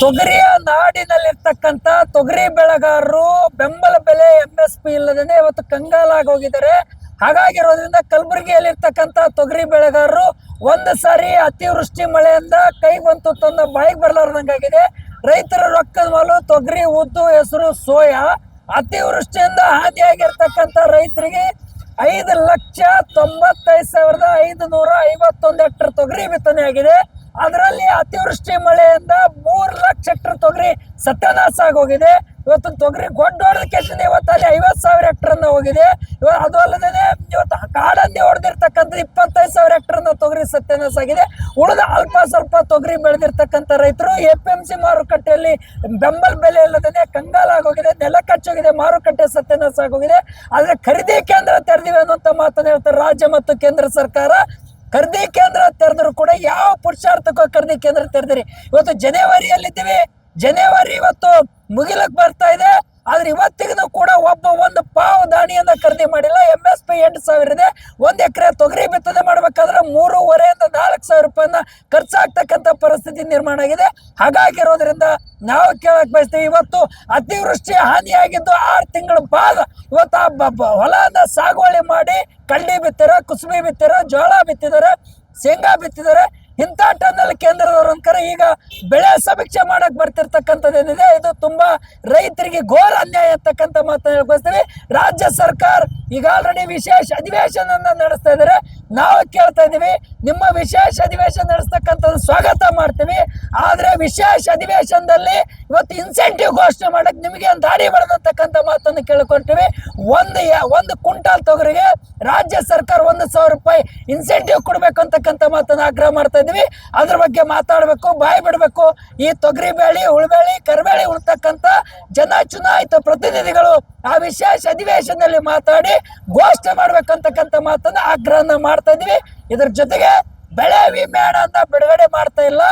ತೊಗರಿಯ ನಾಡಿನಲ್ಲಿರ್ತಕ್ಕಂತ ತೊಗರಿ ಬೆಳೆಗಾರರು ಬೆಂಬಲ ಬೆಲೆ ಎಂ ಎಸ್ ಪಿ ಇಲ್ಲದೇನೆ ಇವತ್ತು ಕಂಗಾಲಾಗಿ ಹೋಗಿದ್ದಾರೆ. ಹಾಗಾಗಿರೋದ್ರಿಂದ ಕಲಬುರಗಿಯಲ್ಲಿರ್ತಕ್ಕಂತ ತೊಗರಿ ಬೆಳೆಗಾರರು ಒಂದು ಸಾರಿ ಅತಿವೃಷ್ಟಿ ಮಳೆಯಿಂದ ಕೈಗೊಂತು ತಂದ ಬಾಯಿಗೆ ಬರ್ಲಾರ್ದಂಗಾಗಿದೆ. ರೈತರ ರೊಕ್ಕದ ಮಾಲು ತೊಗರಿ ಉದ್ದು ಹೆಸರು ಸೋಯಾ. ಅತಿವೃಷ್ಟಿಯಿಂದ ಹಾನಿಯಾಗಿರ್ತಕ್ಕಂಥ ರೈತರಿಗೆ ಐದು ಲಕ್ಷ ತೊಂಬತ್ತೈದು ಸಾವಿರದ ಐದು ನೂರ ಐವತ್ತೊಂದು ಹೆಕ್ಟರ್ ತೊಗರಿ ಬಿತ್ತನೆ ಆಗಿದೆ ಅದರಲ್ಲಿ ಅತಿವೃಷ್ಟಿ ಮಳೆಯಿಂದ ಮೂರು ಲಕ್ಷ ಹೆಕ್ಟರ್ ತೊಗರಿ ಸತ್ಯನಾಶ ಆಗೋಗಿದೆ ಇವತ್ತು ತೊಗರಿ ಗೊಡ್ಡ ಹೊಡೆದಕ್ಕೆ ಇವತ್ತು ಅಲ್ಲಿ ಐವತ್ತು ಸಾವಿರ ಹೆಕ್ಟರ್ ಅನ್ನ ಹೋಗಿದೆ. ಇವತ್ತು ಅದು ಅಲ್ಲದೇ ಇವತ್ತು ಕಾಡಲ್ಲಿ ಹೊಡೆದಿರ್ತಕ್ಕಂಥ ಇಪ್ಪತ್ತೈದು ಸಾವಿರ ಹೆಕ್ಟರ್ ಅನ್ನ ತೊಗರಿ ಸತ್ಯನಾಶ ಆಗಿದೆ. ಉಳಿದ ಅಲ್ಪ ಸ್ವಲ್ಪ ತೊಗರಿ ಬೆಳೆದಿರ್ತಕ್ಕಂಥ ರೈತರು ಎ ಪಿ ಎಂ ಸಿ ಮಾರುಕಟ್ಟೆಯಲ್ಲಿ ಬೆಂಬಲ ಬೆಲೆ ಇಲ್ಲದೇ ಕಂಗಾಲಾಗೋಗಿದೆ ನೆಲ ಕಚ್ಚೋಗಿದೆ ಮಾರುಕಟ್ಟೆ ಸತ್ಯನಾಶ ಆಗೋಗಿದೆ ಆದರೆ ಖರೀದಿ ಕೇಂದ್ರ ತೆರೆದಿವೆ ಅನ್ನುವಂಥ ಮಾತನ್ನ ಹೇಳ್ತಾರೆ ರಾಜ್ಯ ಮತ್ತು ಕೇಂದ್ರ ಸರ್ಕಾರ. ಖರೀದಿ ಕೇಂದ್ರ ತೆರೆದ್ರು ಕೂಡ ಯಾವ ಪುರುಷಾರ್ಥಕ್ಕೂ ಖರೀದಿ ಕೇಂದ್ರ ತೆರೆದಿರಿ. ಇವತ್ತು ಜನವರಿಯಲ್ಲಿದ್ದೀವಿ ಜನವರಿ ಇವತ್ತು ಮುಗಿಲಕ್ಕೆ ಬರ್ತಾ ಇದೆ. ಆದ್ರೆ ಇವತ್ತಿಗೂ ಕೂಡ ಒಬ್ಬ ಒಂದು ಪಾವು ದಾಣಿಯನ್ನ ಖರೀದಿ ಮಾಡಿಲ್ಲ. ಎಂ ಎಸ್ ಪಿ ಎಂಟು ಸಾವಿರ ಇದೆ ಒಂದ್ ಎಕರೆ ತೊಗರಿ ಬಿತ್ತನೆ ಮಾಡ್ಬೇಕಾದ್ರೆ ಮೂರುವರೆಯಿಂದ ನಾಲ್ಕು ಸಾವಿರ ರೂಪಾಯಿನ ಖರ್ಚಾಗ್ತಕ್ಕಂಥ ಪರಿಸ್ಥಿತಿ ನಿರ್ಮಾಣ ಆಗಿದೆ. ಹಾಗಾಗಿರೋದ್ರಿಂದ ನಾವು ಕೇಳಕ್ ಬಯಸ್ತೀವಿ, ಇವತ್ತು ಅತಿವೃಷ್ಟಿ ಹಾನಿಯಾಗಿದ್ದು ಆರು ತಿಂಗಳ ಬಾದ ಇವತ್ತು ಹೊಲನ ಸಾಗುವಳಿ ಮಾಡಿ ಕಳ್ಳಿ ಬಿತ್ತಿರ ಕುಸುಬಿ ಬಿತ್ತಿರ ಜೋಳ ಬಿತ್ತಿದ್ದಾರೆ, ಶೇಂಗಾ ಬಿತ್ತಿದ್ದಾರೆ. ಇಂಥ ಟನ್ನಲ್ಲಿ ಕೇಂದ್ರದವರು ಅಂತಾರೆ ಈಗ ಬೆಳೆ ಸಮೀಕ್ಷೆ ಮಾಡಕ್ ಬರ್ತಿರ್ತಕ್ಕಂಥದ್ದೇನಿದೆ, ಇದು ತುಂಬಾ ರೈತರಿಗೆ ಘೋರ ಅನ್ಯಾಯ ಅಂತಕ್ಕಂಥ ಮಾತನ್ನ ಹೇಳ್ಕೊಳ್ತೀವಿ ರಾಜ್ಯ ಸರ್ಕಾರ ಈಗ ಆಲ್ರೆಡಿ ವಿಶೇಷ ಅಧಿವೇಶನ ನಡೆಸ್ತಾ ಇದ್ದಾರೆ ನಾವು ಕೇಳ್ತಾ ಇದೀವಿ ನಿಮ್ಮ ವಿಶೇಷ ಅಧಿವೇಶನ ನಡೆಸ್ತಕ್ಕಂಥದ್ದು ಸ್ವಾಗತ ಮಾಡ್ತೀವಿ. ಆದರೆ ವಿಶೇಷ ಅಧಿವೇಶನದಲ್ಲಿ ಇವತ್ತು ಇನ್ಸೆಂಟಿವ್ ಘೋಷಣೆ ಮಾಡಕ್ ನಿಮಗೆ ದಾರಿ ಬರೆದತಕ್ಕಂಥ ಮಾತನ್ನು ಕೇಳ್ಕೊಂತೀವಿ ಒಂದು ಒಂದು ಕುಂಟಾಲ್ ತೊಗರಿಗೆ ರಾಜ್ಯ ಸರ್ಕಾರ ಒಂದು ಸಾವಿರ ರೂಪಾಯಿ ಇನ್ಸೆಂಟಿವ್ ಕೊಡ್ಬೇಕು ಅಂತಕ್ಕಂಥ ಮಾತನ್ನ ಆಗ್ರಹ ಮಾಡ್ತಾ ಇದ್ವಿ ಅದ್ರ ಬಗ್ಗೆ ಮಾತಾಡಬೇಕು, ಬಾಯಿ ಬಿಡಬೇಕು. ಈ ತೊಗರಿ ಬೇಳಿ ಉಳ್ಬೇಳಿ ಕರಿಬೇಳಿ ಉಳ್ತಕ್ಕಂಥ ಜನ ಚುನಾಯಿತ ಪ್ರತಿನಿಧಿಗಳು ಆ ವಿಶೇಷ ಅಧಿವೇಶನದಲ್ಲಿ ಮಾತಾಡಿ ಘೋಷಣೆ ಮಾಡ್ಬೇಕಂತಕ್ಕಂಥ ಮಾತನ್ನ ಆಗ್ರಹನ ಮಾಡ್ತಾ ಇದ್ವಿ ಇದ್ರ ಜೊತೆಗೆ ಬೆಳೆ ವಿಮೆ ಅಂತ ಬಿಡುಗಡೆ ಮಾಡ್ತಾ ಇಲ್ಲ.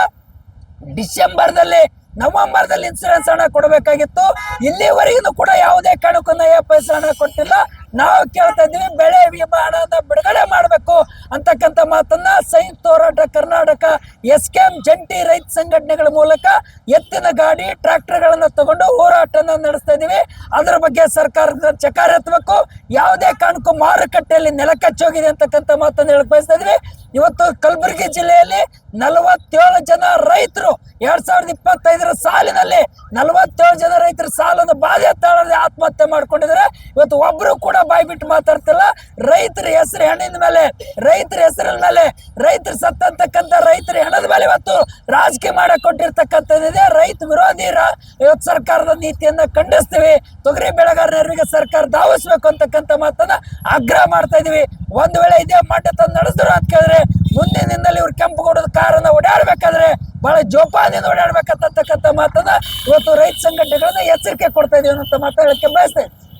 ಡಿಸೆಂಬರ್ದಲ್ಲಿ ನವೆಂಬರ್ದಲ್ಲಿ ಇನ್ಸೂರೆನ್ಸ್ ಹಣ ಕೊಡಬೇಕಾಗಿತ್ತು. ಇಲ್ಲಿವರೆಗೂ ಕೂಡ ಯಾವುದೇ ಕಾರಣಕ್ಕೂ ಪೈಸೆ ಹಣ ಕೊಟ್ಟಿಲ್ಲ. ನಾವು ಕೇಳ್ತಾ ಇದ್ದೀವಿ, ಬೆಳೆ ಮಾಡ ಅಂತ ಬಿಡುಗಡೆ ಮಾಡಬೇಕು ಅಂತಕ್ಕಂಥ ಮಾತನ್ನ ಸಂಯುಕ್ತ ಹೋರಾಟ ಕರ್ನಾಟಕ ಎಸ್ ಕೆ ಜಂಟಿ ರೈತ ಸಂಘಟನೆಗಳ ಮೂಲಕ ಎತ್ತಿನ ಗಾಡಿ ಟ್ರ್ಯಾಕ್ಟರ್ಗಳನ್ನು ತಗೊಂಡು ಹೋರಾಟನ ನಡೆಸ್ತಾ ಇದೀವಿ. ಅದರ ಬಗ್ಗೆ ಸರ್ಕಾರದ ಎತ್ತಬೇಕು ಯಾವುದೇ ಕಾರಣಕ್ಕೂ ಮಾರುಕಟ್ಟೆಯಲ್ಲಿ ನೆಲಕಚ್ಚೋಗಿದೆ ಅಂತಕ್ಕಂಥ ಮಾತನ್ನ ಹೇಳಕ್ ಬಯಸ್ತಾ ಇವತ್ತು ಕಲಬುರಗಿ ಜಿಲ್ಲೆಯಲ್ಲಿ ನಲವತ್ತೇಳು ಜನ ರೈತರು ಎರಡ್ ಸಾವಿರದ ಇಪ್ಪತ್ತೈದರ ಸಾಲಿನಲ್ಲಿ ನಲವತ್ತೇಳು ಜನ ರೈತರ ಸಾಲನ್ನು ಬಾಧೆ ತಾಳದೆ ಆತ್ಮಹತ್ಯೆ ಮಾಡ್ಕೊಂಡಿದ್ದಾರೆ. ಇವತ್ತು ಒಬ್ರು ಕೂಡ ಬಾಯಿ ಬಿಟ್ಟು ಮಾತಾಡ್ತಿಲ್ಲ. ರೈತರ ಹೆಸರು ಹೆಣ್ಣಿನ ಮೇಲೆ, ರೈತರ ಹೆಸರಿನ ಮೇಲೆ, ರೈತರು ಸತ್ತಂತಕ್ಕಂಥ ರೈತರ ಹೆಣದ ಮೇಲೆ ಇವತ್ತು ರಾಜಕೀಯ ಮಾಡಕ್ ಕೊಟ್ಟಿರ್ತಕ್ಕಂಥದ್ದಿದೆ ರೈತ ವಿರೋಧಿ ಇವತ್ತು ಸರ್ಕಾರದ ನೀತಿಯನ್ನ ಖಂಡಿಸ್ತೀವಿ. ತೊಗರಿ ಬೆಳೆಗಾರರಿಗೆ ಸರ್ಕಾರ ಧಾವಿಸ್ಬೇಕು ಅಂತಕ್ಕಂಥ ಮಾತನ್ನ ಆಗ್ರಹ ಮಾಡ್ತಾ ಇದೀವಿ. ಒಂದ್ ವೇಳೆ ಇದೇ ಮಟ್ಟ ತಂದು ನಡೆಸಿದ್ರು ಅಂತ ಕೇಳಿದ್ರೆ ಮುಂದಿನ ದಿನದಲ್ಲಿ ಇವ್ರು ಕೆಂಪುಗೌಡದ ಕಾರನ್ನು ಓಡಾಡಬೇಕಾದ್ರೆ ಬಹಳ ಜೋಪಾನದಿಂದ ಓಡಾಡಬೇಕಂತಕ್ಕಂಥ ಮಾತನ್ನ ಇವತ್ತು ರೈತ ಸಂಘಟನೆಗಳನ್ನ ಎಚ್ಚರಿಕೆ ಕೊಡ್ತಾ ಇದೀವಿ ಅನ್ನೋ ಮಾತಾಡಕ್ಕೆ ಬಯಸ್ತೇವೆ